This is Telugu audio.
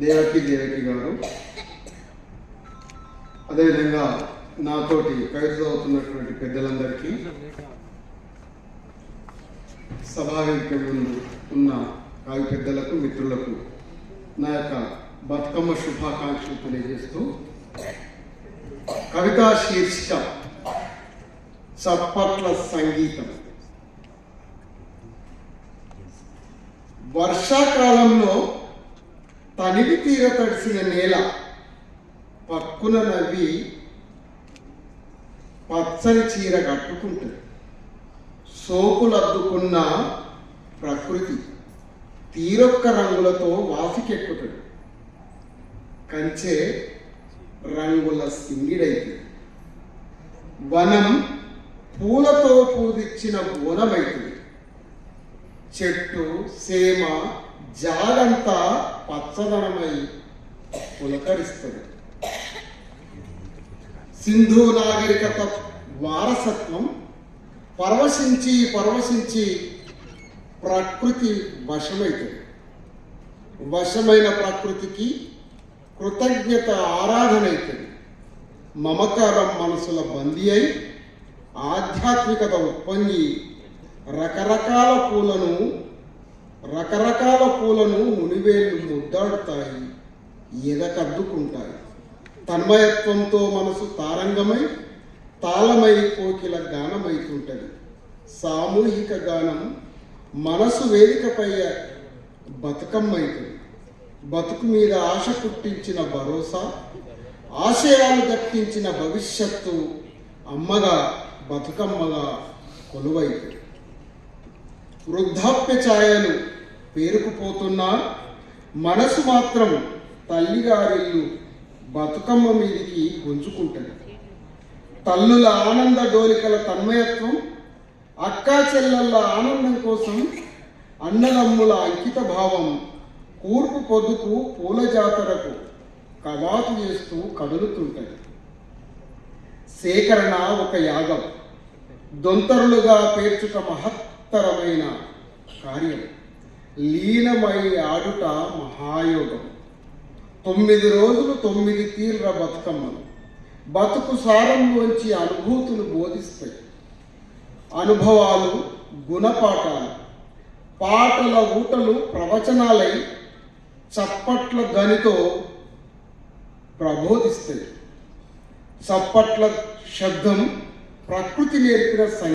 దేవకి దేవకి గారు. అదేవిధంగా నాతోటి కవిత చదువుతున్నటువంటి పెద్దలందరికీ సభావేదిక ముందు ఉన్న కావి పెద్దలకు మిత్రులకు నా యొక్క బతుకమ్మ శుభాకాంక్షలు తెలియజేస్తూ కవితా శీర్షిక చప్పట్ల సంగీతం. వర్షాకాలంలో తనివి తీర తడిసిన నేల పక్కున నవ్వి పచ్చని చీర కట్టుకుంటుంది. సోపులద్దుకున్న ప్రకృతి తీరొక్క రంగులతో వాసికెక్కుతుంది. కంచె రంగుల సింగిడైంది వనం పూలతో పూదిచ్చిన బోనమైతుంది. చెట్టు సేమ జాలంతా పచ్చదనమై పులకరిస్తుంది. సింధు నాగరికత వారసత్వం పరవశించి పరవశించి ప్రకృతి వశమైతుంది. వశమైన ప్రకృతికి కృతజ్ఞత ఆరాధన అవుతుంది మమకారం మనసుల బందీ అయి ఆధ్యాత్మికత ఉప్పొంగి రకరకాల పూలను రకరకాల పూలను మునివేళ్ళు ముద్దాడుతాయి ఎదకద్దుకుంటాయి తన్మయత్వంతో మనసు తారంగమై తాళమై కోకిల గానమైతుంటది. సామూహిక గానం మనసు వేదికపై బతుకమ్మైతుంది బతుకు మీద ఆశ పుట్టించిన భరోసా ఆశయాలు దక్కించిన భవిష్యత్తు అమ్మగా బతుకమ్మగా కొలువైతుంది. వృద్ధాప్య ఛాయలు పేరుకుపోతున్నా మనసు మాత్రం తల్లిగారిల్లు బతుకమ్మ మీదికి గుంజుకుంటుంది. తల్లుల ఆనంద డోలికల తన్మయత్వం అక్కా చెల్లెళ్ళ ఆనందం కోసం అన్నదమ్ముల అంకిత భావం కూర్పు పొద్దుకు పూల జాతరకు కవాతు చేస్తూ కదులుతుంటది. సేకరణ ఒక యాగం. దొంతరులుగా పేర్చుట మహత్తరమైన కార్యం. లీనమై ఆడుట మహాయోగం. తొమ్మిది రోజులు తొమ్మిది తీర్ర బతుకమ్మలు. బతుకు సారంలోంచి అనుభూతులు బోధిస్తాయి. అనుభవాలు గుణపాఠాలు. పాటల ఊటలు ప్రవచనాలై చప్పట్ల గనితో ప్రబోధిస్తాయి. చప్పట్ల శబ్దం ప్రకృతి నేర్పిన సంగీతం